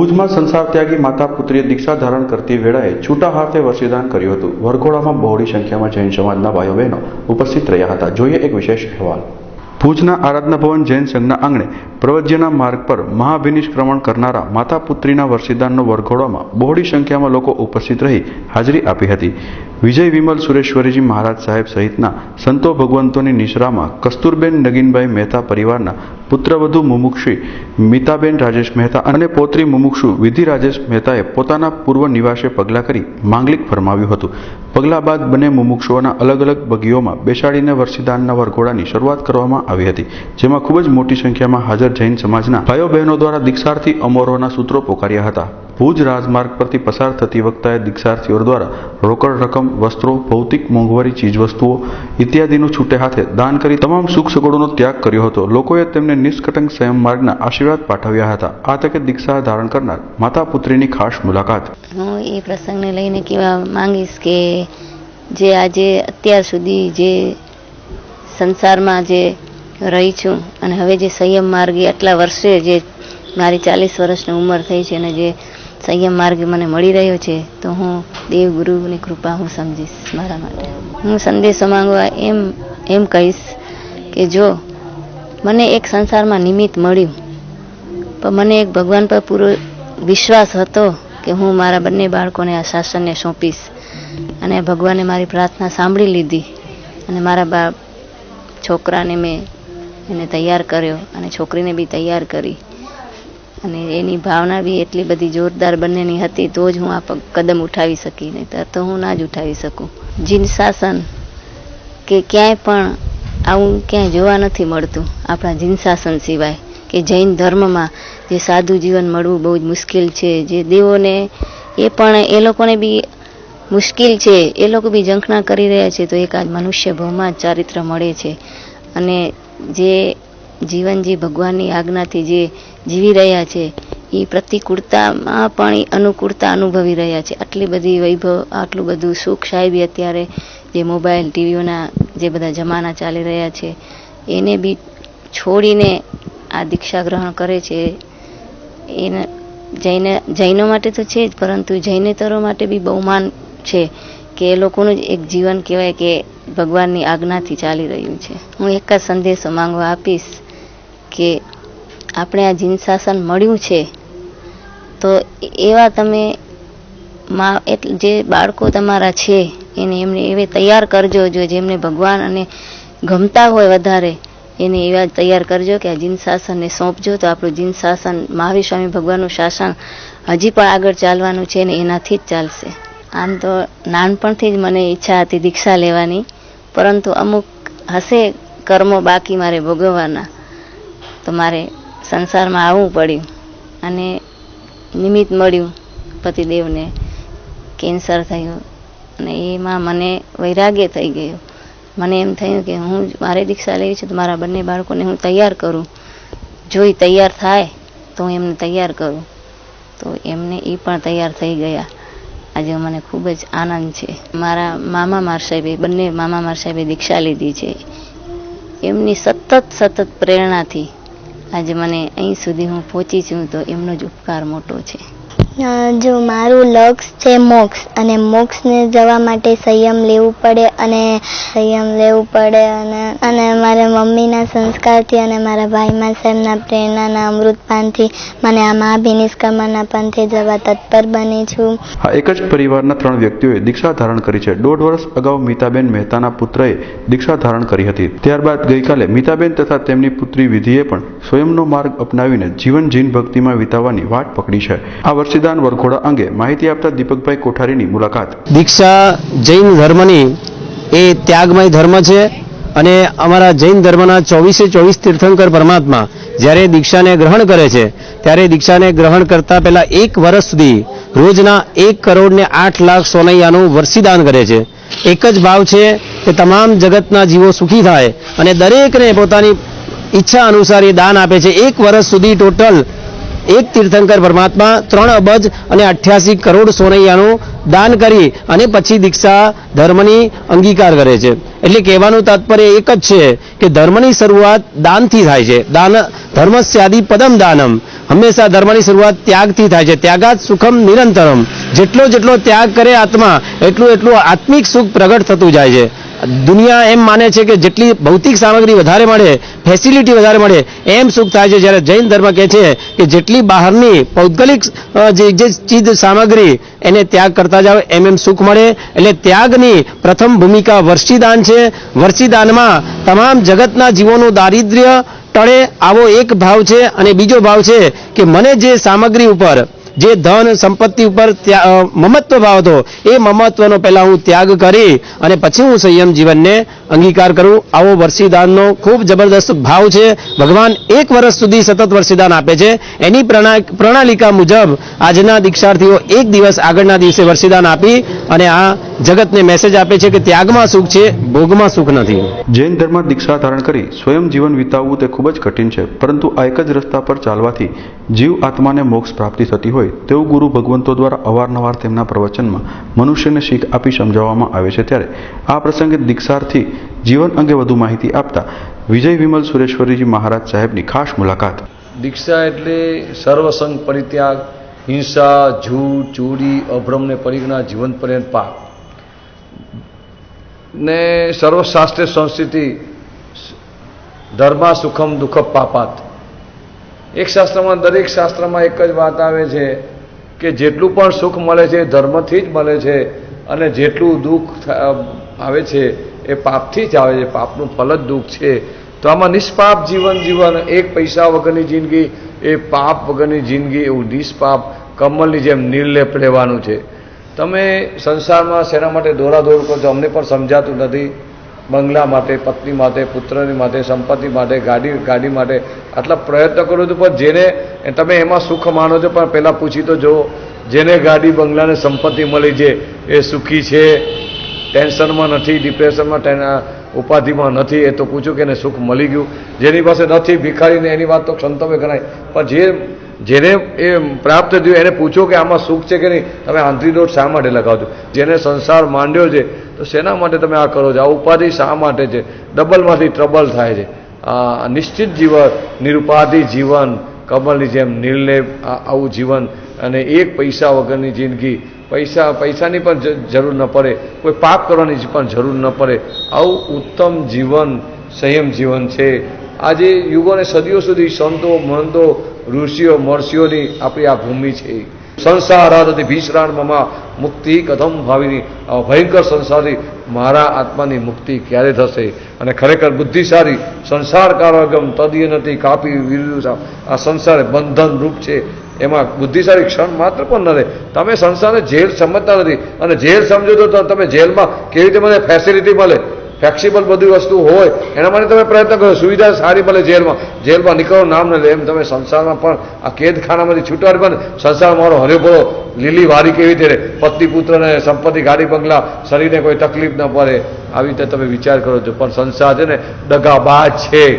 ભુજમાં સંસાર ત્યાગી માતા પુત્રીએ દીક્ષા ધારણ કરતી વેળાએ છૂટા હાથે વર્ષીદાન કર્યું હતું. વરઘોડામાં બહોળી સંખ્યામાં જૈન સમાજના ભાઈઓ બહેનો ઉપસ્થિત રહ્યા હતા. જોઈએ એક વિશેષ અહેવાલ. ભુજના આરાધના ભવન જૈન સંઘના આંગણે પ્રવજ્યના માર્ગ પર મહાભિનિષ્ક્રમણ કરનારા માતા પુત્રીના વરસીદાનનો વરઘોડામાં બહોળી સંખ્યામાં લોકો ઉપસ્થિત રહી હાજરી આપી હતી. વિજય વિમલ સુરેશ્વરીજી મહારાજ સાહેબ સહિતના સંતો ભગવંતોની નિશ્રામાં કસ્તુરબેન નગીનભાઈ મહેતા પરિવારના પુત્રવધુ મુમુક્ષી, મિતાબેન રાજેશ મહેતા અને પૌત્રી મુમુક્ષુ વિધિ રાજેશ મહેતાએ પોતાના પૂર્વ નિવાસે પગલાં કરી માંગલિક ફરમાવ્યું હતું. પગલાં બાદ બંને મુમુક્ષુઓના અલગ અલગ બગીઓમાં બેસાડીને વરસીદાનના વરઘોડાની શરૂઆત કરવામાં આવી હતી, જેમાં ખૂબ જ મોટી સંખ્યામાં હાજર જૈન સમાજના ભાઈઓ બહેનો દ્વારા દીક્ષાર્થી અમોરોના સૂત્રો પોકાર્યા હતા. ભુજ રાજમાર્ગ પરથી પસાર થતી વખતે દીક્ષાર્થીઓ દ્વારા રોકડ રકમ, વસ્ત્રો, ભૌતિક મોંઘવારી ચીજવસ્તુઓ ઇત્યાદિનું છૂટે હાથે દાન કરી તમામ સુખ સગવડોનો ત્યાગ કર્યો હતો. લોકોએ તેમને નિષ્કટંક સંયમ માર્ગના આશીર્વાદ પાઠવ્યા હતા. આ તકે દીક્ષા ધારણ કરનાર માતા પુત્રીની ખાસ મુલાકાત. હું એ પ્રસંગને લઈને કહેવા માંગીશ કે જે આજે અત્યાર સુધી જે સંસારમાં જે રહી છું અને હવે જે સંયમ માર્ગે આટલા વર્ષે જે મારી ચાલીસ વર્ષની ઉંમર થઈ છે અને જે સંયમ માર્ગ મને મળી રહ્યો છે, તો હું દેવ ગુરુની કૃપા હું સમજીશ મારા માટે. હું સંદેશો માંગવા એમ એમ કહીશ કે જો મને એક સંસારમાં નિમિત્ત મળ્યું પણ મને એક ભગવાન પર પૂરો વિશ્વાસ હતો કે હું મારા બંને બાળકોને આ શાસનને સોંપીશ અને ભગવાને મારી પ્રાર્થના સાંભળી લીધી અને મારા બા છોકરાને મેં એને તૈયાર કર્યો અને છોકરીને બી તૈયાર કરી. અને એની ભાવના બી એટલી બધી જોરદાર બંનેની હતી તો જ હું આ કદમ ઉઠાવી શકી નહીં તો હું ના જ ઉઠાવી શકું. જીન શાસન કે ક્યાંય પણ આવું ક્યાંય જોવા નથી મળતું આપણા જીન શાસન સિવાય, કે જૈન ધર્મમાં જે સાદું જીવન મળવું બહુ જ મુશ્કેલ છે, જે દેવોને એ પણ એ લોકોને બી મુશ્કેલ છે, એ લોકો બી ઝંખના કરી રહ્યા છે તો એક આજ મનુષ્ય ભાવમાં જ ચારિત્ર મળે છે. અને જે જીવન જે ભગવાનની આજ્ઞાથી જે જીવી રહ્યા છે. એ પ્રતિકૂળતામાં પણ એ અનુકૂળતા અનુભવી રહ્યા છે. આટલી બધી વૈભવ, આટલું બધું સુખ સાહેબી અત્યારે જે મોબાઈલ, ટીવીઓના જે બધા જમાના ચાલી રહ્યા છે, એને બી છોડીને આ દીક્ષા ગ્રહણ કરે છે. એને જૈન, જૈનો માટે તો છે જ, પરંતુ જૈનેતરો માટે બી બહુમાન છે કે એ લોકોનું જ એક જીવન કહેવાય કે ભગવાનની આજ્ઞાથી ચાલી રહ્યું છે. હું એક જ સંદેશો માંગવા આપીશ કે આપણે આ જીન શાસન મળ્યું છે, તો એવા તમે મા જે બાળકો તમારા છે, એને એમને એવે તૈયાર કરજો, જો જેમને ભગવાન અને ગમતા હોય વધારે, એને એવા તૈયાર કરજો કે આ જીન શાસનને સોંપજો. તો આપણું જીન શાસન મહાવીર સ્વામી ભગવાનનું શાસન હજી પણ આગળ ચાલવાનું છે ને એનાથી જ ચાલશે. આમ તો નાનપણથી જ મને ઈચ્છા હતી દીક્ષા લેવાની, પરંતુ અમુક હશે કર્મો બાકી મારે ભોગવવાના. તો મારે સંસારમાં આવવું પડ્યું અને નિમિત્ત મળ્યું પતિદેવને. કેન્સર થયું અને એમાં મને વૈરાગ્ય થઈ ગયું. મને એમ થયું કે હું મારે દીક્ષા લેવી છે તો મારા બંને બાળકોને હું તૈયાર કરું. જો એ તૈયાર થાય તો હું એમને તૈયાર કરું. તો એમને એ પણ તૈયાર થઈ ગયા. આજે મને ખૂબ જ આનંદ છે. મારા મામા માર સાહેબે, બંને મામા માર સાહેબે દીક્ષા લીધી છે. એમની સતત સતત પ્રેરણાથી આજે મને અહીં સુધી હું પહોંચી છું તો એમનો જ ઉપકાર મોટો છે. જો મારું લક્ષ્ય છે મોક્ષ, અને મોક્ષને જવા માટે સંયમ લેવું પડે અને સંયમ લેવું પડે અને અને મારા મમ્મીના સંસ્કારથી અને મારા ભાઈમાં સાહેબના પ્રેરણાના અમૃતપાનથી મને આ મહાભિનિષ્ક્રમણના પંથે જવા તત્પર બની છું. હા, એક જ પરિવારના ત્રણ વ્યક્તિઓએ દીક્ષા ધારણ કરી છે. દોઢ વર્ષ અગાઉ મીતાબેન મહેતાના પુત્રએ દીક્ષા ધારણ કરી હતી. ત્યારબાદ ગઈકાલે મીતાબેન તથા તેમની પુત્રી વિધિએ પણ સ્વયંનો માર્ગ અપનાવીને જીવન જીન ભક્તિમાં વિતાવવાની વાટ પકડી છે. આ વર્ષીદાન વરઘોડા અંગે માહિતી આપતા દીપકભાઈ કોઠારીની મુલાકાત. દીક્ષા જૈન ધર્મની એ ત્યાગમય ધર્મ છે અને અમારા જૈન ધર્મના ચોવીસે ચોવીસ તીર્થંકર પરમાત્મા જ્યારે દીક્ષાને ગ્રહણ કરે છે, ત્યારે દીક્ષાને ગ્રહણ કરતા પહેલા એક વર્ષ સુધી રોજના એક કરોડ ને આઠ લાખ સોનૈયાનું વર્ષીદાન કરે છે. એક જ ભાવ છે કે તમામ જગતના જીવો સુખી થાય અને દરેકને પોતાની ઈચ્છા અનુસાર એ દાન આપે છે. એક વર્ષ સુધી ટોટલ એક તીર્થંકર પરમાત્મા, ત્રણ અબજ અને અઠ્યાસી કરોડ સોનૈયાનું દાન કરી અને પછી દીક્ષા ધર્મની અંગીકાર કરે છે. એટલે કહેવાનું તાત્પર્ય એક જ છે કે ધર્મની શરૂઆત દાનથી થાય છે. દાન, ધર્મસ્યાદિ પદમ દાનમ. હંમેશા ધર્મની શરૂઆત ત્યાગથી થાય છે. ત્યાગાત સુખમ નિરંતરમ. જેટલો જેટલો ત્યાગ કરે આત્મા, એટલું એટલું આત્મિક સુખ પ્રગટ થતું જાય છે. દુનિયા એમ માને છે કે જેટલી ભૌતિક સામગ્રી વધારે મળે ફેસિલિટી વધારે મળે, એમ સુખ થાય છે જ્યારે જૈન ધર્મ કહે છે કે જેટલી બહારની પૌદ્ગલિક જે જે ચીજ સામગ્રી એને ત્યાગ કરતા જાવ એમ એમ સુખ મળે. એટલે ત્યાગની પ્રથમ ભૂમિકા વર્ષીદાન છે. વર્ષીદાનમાં તમામ જગતના જીવોનું દારિદ્ર્ય ટળે આવો એક ભાવ છે. અને બીજો ભાવ છે કે મને જે સામગ્રી ઉપર જે ધન સંપત્તિ ઉપર મમત્વ ભાવ હતો એ મમત્વનો પહેલા હું ત્યાગ કરી અને પછી હું સંયમ જીવનને અંગીકાર કરું. આવો વર્ષીદાનનો ખૂબ જબરદસ્ત ભાવ છે. ભગવાન એક વર્ષ સુધી સતત વર્ષીદાન આપે છે. એની પ્રણા- પ્રણાલિકા મુજબ આજના દીક્ષાર્થીઓ એક દિવસ આગળના દિવસે વર્ષીદાન આપી અને આ જગતને મેસેજ આપે છે કે ત્યાગમાં સુખ છે ભોગમાં સુખ નથી. જૈન ધર્મ દીક્ષા ધારણ કરી સ્વયં જીવન વિતાવવું તે ખૂબ જ કઠિન છે પરંતુ આ એક જ રસ્તા પર ચાલવાથી જીવ આત્માને મોક્ષ પ્રાપ્તિ થતી હોય તેવું ગુરુ ભગવંતો દ્વારા અવારનવાર તેમના પ્રવચનમાં મનુષ્યને શીખ આપી સમજાવવામાં આવે છે ત્યારે આ પ્રસંગે દીક્ષાર્થી જીવન અંગે વધુ માહિતી આપતા વિજય વિમલ સુરેશ્વરીજી મહારાજ સાહેબની ખાસ મુલાકાત. દીક્ષા એટલે સર્વસંગ પરિત્યાગ હિંસા, જૂઠ, ચોરી અભ્રમને પરિજ્ઞા જીવન પર્યંત પાપ. ને સર્વશાસ્ત્રીય સંસ્કૃતિ ધર્મા સુખમ દુઃખ પાપાત. એક શાસ્ત્રમાં, દરેક શાસ્ત્રમાં એક જ વાત આવે છે કે જેટલું પણ સુખ મળે છે ધર્મથી જ મળે છે અને જેટલું દુઃખ આવે છે એ પાપથી જ આવે છે. પાપનું ફલ જ દુઃખ છે. તો આમાં નિષ્પાપ જીવન જીવન એક પૈસા વગરની જિંદગી, એ પાપ વગરની જિંદગી એવું નિષ્પાપ, કમલની જેમ નિર્લેપ લેવાનું છે. તમે સંસારમાં શેના માટે દોરાદોર કરો છો? અમને પણ સમજાતું નથી. બંગલા માટે, પત્ની માટે, પુત્રની માટે, સંપત્તિ માટે, ગાડી ગાડી માટે આટલા પ્રયત્ન કરો છો, પણ જેને તમે એમાં સુખ માનો છો, પણ પહેલાં પૂછી તો જુઓ, જેને ગાડી, બંગલાને સંપત્તિ મળી છે, એ સુખી છે? ટેન્શનમાં નથી, ડિપ્રેશનમાં ઉપાધિમાં નથી, એ તો પૂછ્યું કે એને સુખ મળી ગયું. જેની પાસે નથી, ભિખારીને એની વાત તો ક્ષંતવ્ય ગણાય. પણ જે, જેને એ પ્રાપ્ત થયું, એને પૂછો કે આમાં સુખ છે કે નહીં, તમે આંતરી દોટ શા માટે લગાવજો? જેને સંસાર માંડ્યો છે, તો શેના માટે તમે આ કરો છો? આ ઉપાધિ શા માટે છે? ડબલમાંથી ટ્રબલ થાય છે. આ નિશ્ચિત જીવન, નિરુપાધિ જીવન કમલની જેમ નિર્લેપ આવું જીવન અને એક પૈસા વગરની જિંદગી પૈસા, પૈસાની પણ જરૂર ન પડે. કોઈ પાપ કરવાની પણ જરૂર ન પડે. આવું ઉત્તમ જીવન, સંયમ જીવન છે. આજે યુગોને સદીઓ સુધી સંતો મહંતો ઋષિઓ, મહર્ષિઓની આપણી આ ભૂમિ છે. સંસાર ભીષરાણ મમા મુક્તિ કથમ ભાવીની. ભયંકર સંસારથી મારા આત્માની મુક્તિ ક્યારે થશે? અને ખરેખર બુદ્ધિશાળી સંસાર કારગમ તદીય નથી કાપી વિરુદ્ધ આ સંસાર બંધન રૂપ છે. એમાં બુદ્ધિશાળી ક્ષણ માત્ર પણ ન રહે તમે સંસારને જેલ સમજતા નથી. અને જેલ સમજો તો તમે જેલમાં કેવી રીતે મને ફેસિલિટી મળે? ફ્લેક્સિબલ બધી વસ્તુ હોય, એના માટે તમે પ્રયત્ન કરો. સુવિધા સારી મળે જેલમાં. જેલમાં નીકળો, નામ ન લે. એમ તમે સંસારમાં પણ આ કેદખાનામાંથી છૂટવા પણ સંસાર મારો હર્યો લીલી વારી કેવી રીતે પત્ની પુત્રને સંપત્તિ, ગાડી, બંગલા, શરીરને કોઈ તકલીફ ન પડે. આવી રીતે તમે વિચાર કરો છો. પણ સંસાર છે ને, દગાબાજ છે.